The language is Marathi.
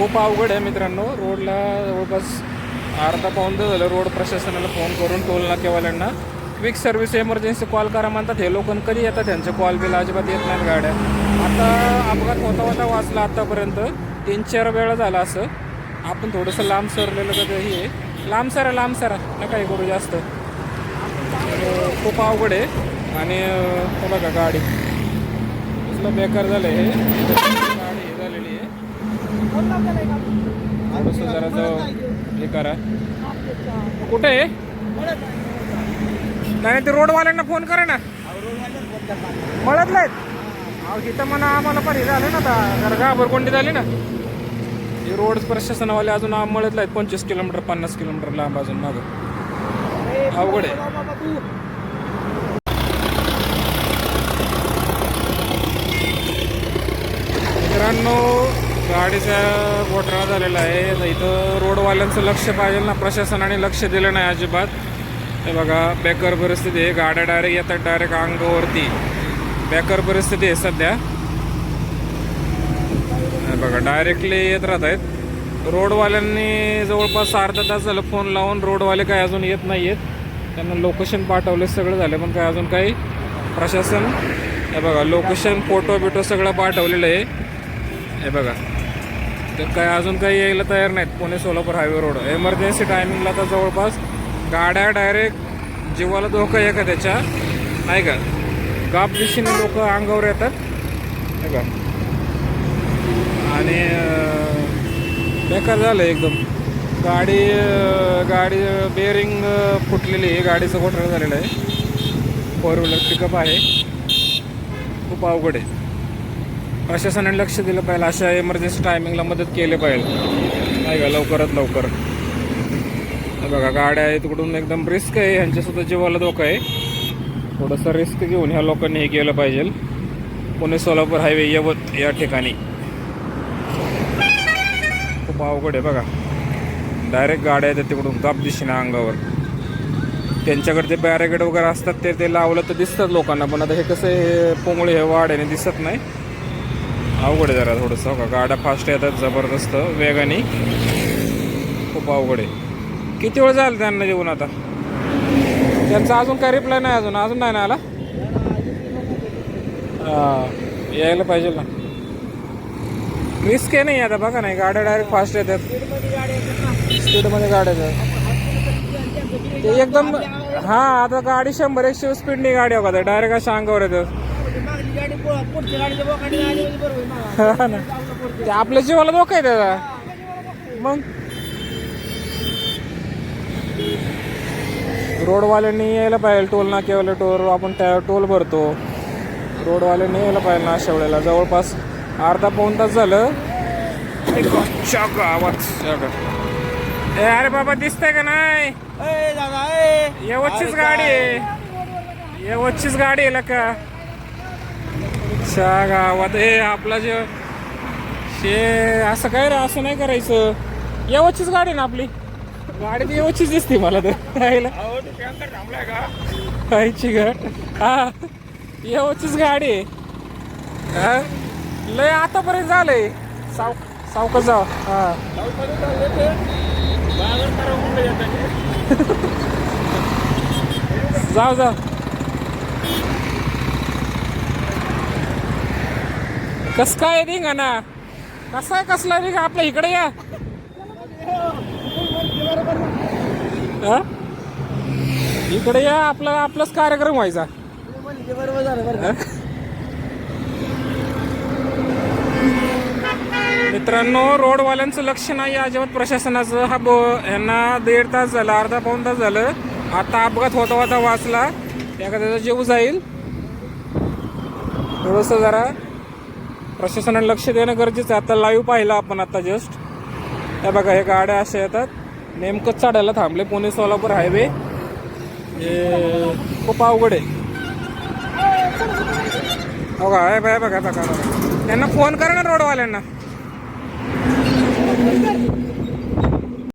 खूप अवघड आहे मित्रांनो. रोडला जवळपास अर्धा पाऊन झालं रोड प्रशासनाला फोन करून टोल नाकेवाल्यांना क्विक सर्व्हिस एमर्जन्सी कॉल करा म्हणतात. हे लोक कधी येतात? त्यांचे कॉल बिल अजिबात येत नाहीत गाड्या. आता अपघात होता होता वाचला आत्तापर्यंत तीन चार वेळा झाला असं. आपण थोडंसं लांब सरलेलं का हे? आहे. लांब सरा लांब सरा. नका हे करू जास्त. खूप अवघड आहे. आणि बघा गाडी. कसलं बेकार झालं हे. आहे थोडंसं जरा जाऊ. हे करा. कुठे आहे? नाही ते रोडवाल्यांना फोन करा ना. मळत नाहीत अहो इथं म्हणा आम्हाला पण हे झालं ना आता. जरा घाबरकोंडी झाली ना. हे रोड प्रशासनावाले अजून मळत आहेत पंचवीस किलोमीटर पन्नास किलोमीटर लांब अजून मागं. अवघड आहे. मित्रांनो गाडीचा घोटाळा झालेला आहे. इथं रोडवाल्यांचं लक्ष पाहिजे ना प्रशासनाने लक्ष दिलं नाही अजिबात. हे बघा बेकर परिस्थिती आहे. गाड्या डायरेक्ट येतात डायरेक्ट अंगावरती. बेकर परिस्थिती आहे सध्या. हे बघा डायरेक्टली येत राहत आहेत. रोडवाल्यांनी जवळपास अर्धा तास झालं फोन लावून. रोडवाले काय अजून येत नाही आहेत त्यांना लोकेशन पाठवले सगळं झालं. पण काय अजून काही प्रशासन? हे बघा लोकेशन फोटो बिटो सगळं पाठवलेलं आहे. हे बघा. तर काय अजून काही यायला तयार नाहीत. Pune Solapur highway road emergency टायमिंगला तर जवळपास गाड्या डायरेक्ट जीवाला धोका आहे का त्याच्या? नाही का? गाप दिशेने लोक अंगावर येतात. नाही का? आणि बेकार झालं एकदम. गाडी गाडी बेअरिंग फुटलेली आहे. गाडीचं घोटाळा झालेलं आहे. फोर व्हीलर पिकअप आहे. खूप अवघड आहे. प्रशासनाने लक्ष दिलं पाहिजे अशा इमर्जन्सी टायमिंगला मदत केली पाहिजे. नाही का? लवकरात लवकर. बघा गाड्या आहेत तिकडून एकदम रिस्क आहे ह्यांच्यासुद्धा जीवाला धोका आहे. थोडंसं रिस्क घेऊन ह्या लोकांनी हे केलं पाहिजे. पुणे सोलापूर हायवे यवत या ठिकाणी. खूप अवघड आहे बघा. डायरेक्ट गाड्या येतात तिकडून काप दिशेने अंगावर. त्यांच्याकडे ते बॅरेगेड वगैरे असतात ते ते लावलं तर दिसतात लोकांना पण आता हे कसं हे पोंगळे हे वाढ आहे दिसत नाही. अवघड आहे जरा थोडंसं हो का? गाड्या फास्ट येतात जबरदस्त वेगाने. खूप अवघड आहे. किती वेळ झालं त्यांना जेवण आता? त्यांचा अजून काय रिप्लाय नाही अजून? अजून नाही ना आला? यायला पाहिजे ना. रिस्क आहे नाही आता बघा नाही गाड्या डायरेक्ट फास्ट येतात. स्पीडमध्ये गाड्या येतात ते एकदम हां आता गाडी शंभर एकशे स्पीडनी गाडी बघा डायरेक्ट अशा अंगावर येतात. हा ना ते आपल्या जीवाला धोका आहे त्याचा मग? रोडवाल्यांनी यायला पाहिजे टोल नाक्यावाले टोल आपण त्या टोल भरतो. रोडवाल्यांनी यायला पाहिजे ना अशा वेळेला. जवळपास अर्धा पाऊन तास झालं. ए अरे बाबा दिसतंय का नाही? यवतचीच गाडी आहे. यवतचीच गाडी आहे का च्या गावात. ए आपला जे शे असं काय रे असं नाही करायचं. यवतचीच गाडी ना आपली? गाडी तर यवतचीच दिसते मला तर राहिला खायची ग हा यवतचीच गाडी आहे. हा? लय आतापर्यंत झालंय. साव सावकाश जाव. हा. जाऊ जाऊ. कस काय रिंगा ना कसा आहे कसला रिंग? आपल्या इकडे या. इकडे या आपला आपलाच कार्यक्रम व्हायचा. मित्रांनो रोडवाल्यांचं लक्ष नाही अजिबात प्रशासनाचं. हा ब यांना दीड तास झाला अर्धा पाऊन तास झालं. आता अपघात होता होता वाचला. एखाद्याचा जीव जाईल. थोडंसं जरा प्रशासनाने लक्ष देणं गरजेचं आहे. आता लाईव्ह पाहिलं आपण आता जस्ट हे बघा हे गाड्या अशा येतात. नेमकंच चढायला थांबले पुणे सोलापूर हायवे खूप अवघड आहे. हो का? हे बघा बघा बघा बघा. त्यांना फोन करा ना रोडवाल्यांना